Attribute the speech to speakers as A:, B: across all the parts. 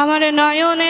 A: আমার নয়নেরও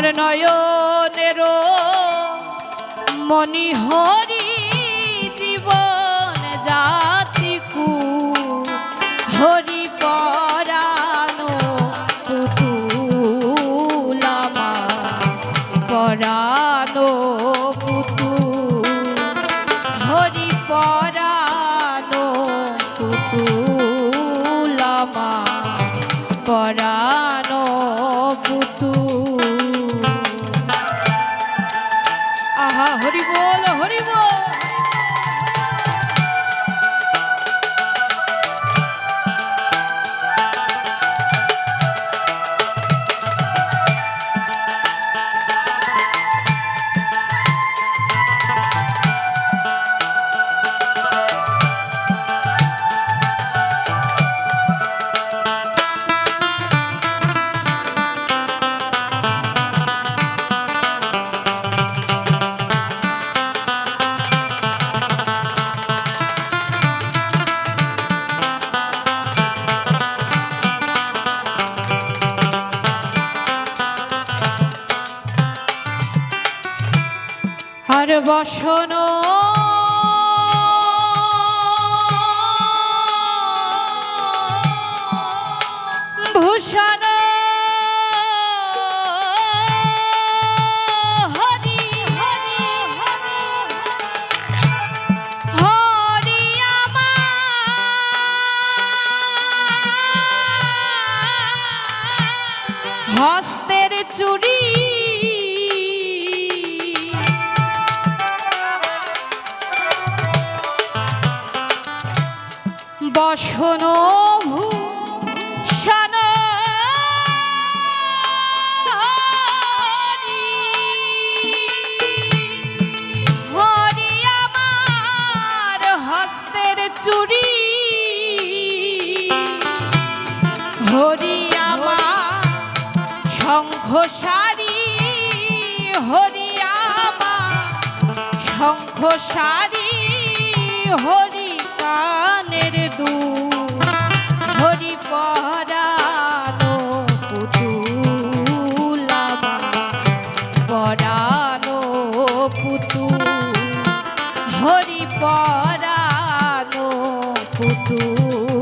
A: আমার নয়নেরও মনি আর বসন। ভূষণ। হস্তের চুড়ি বসন ভূষণ। হরি আমার হস্তের চুড়ি। হরি আমার শঙ্খ হরি আমার শঙ্খ সারি হরি হরি পরানো পুতুলামা পরানো পুতু হরি পরানো পুতুলামা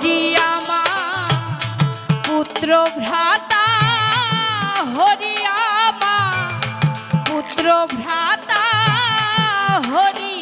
A: হরি আমা পুত্র ভ্রাতা হরি আমা পুত্র ভ্রাতা হরি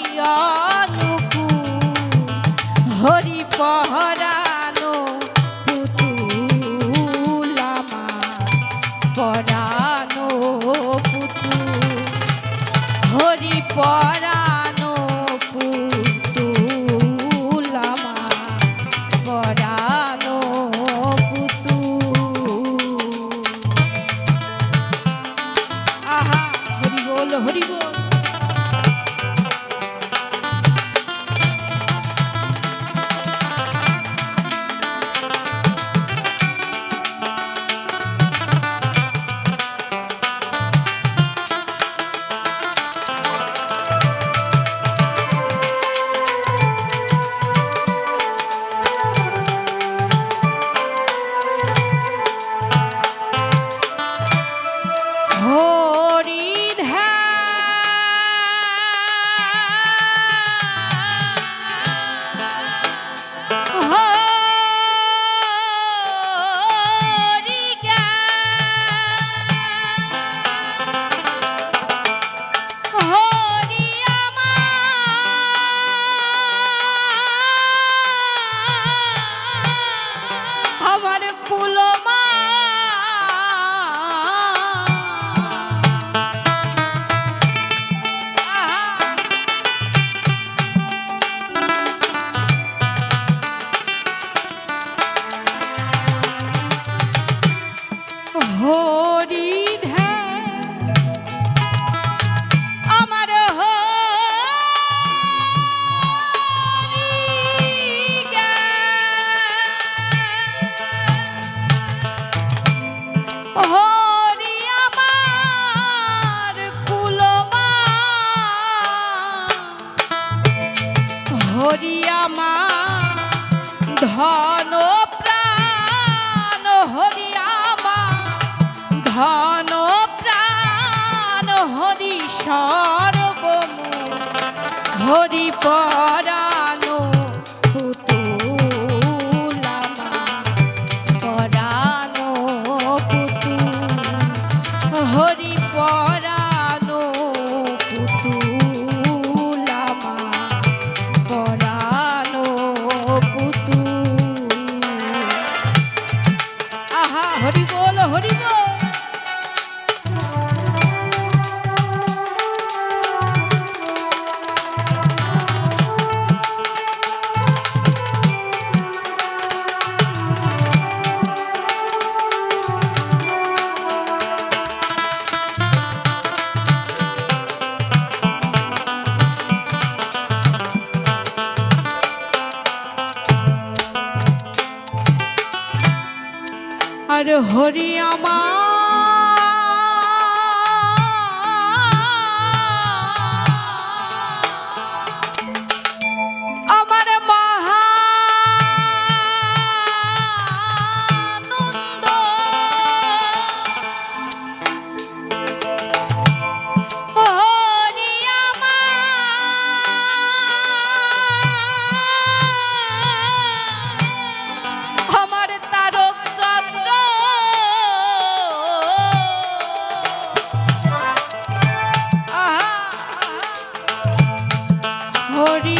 A: হরি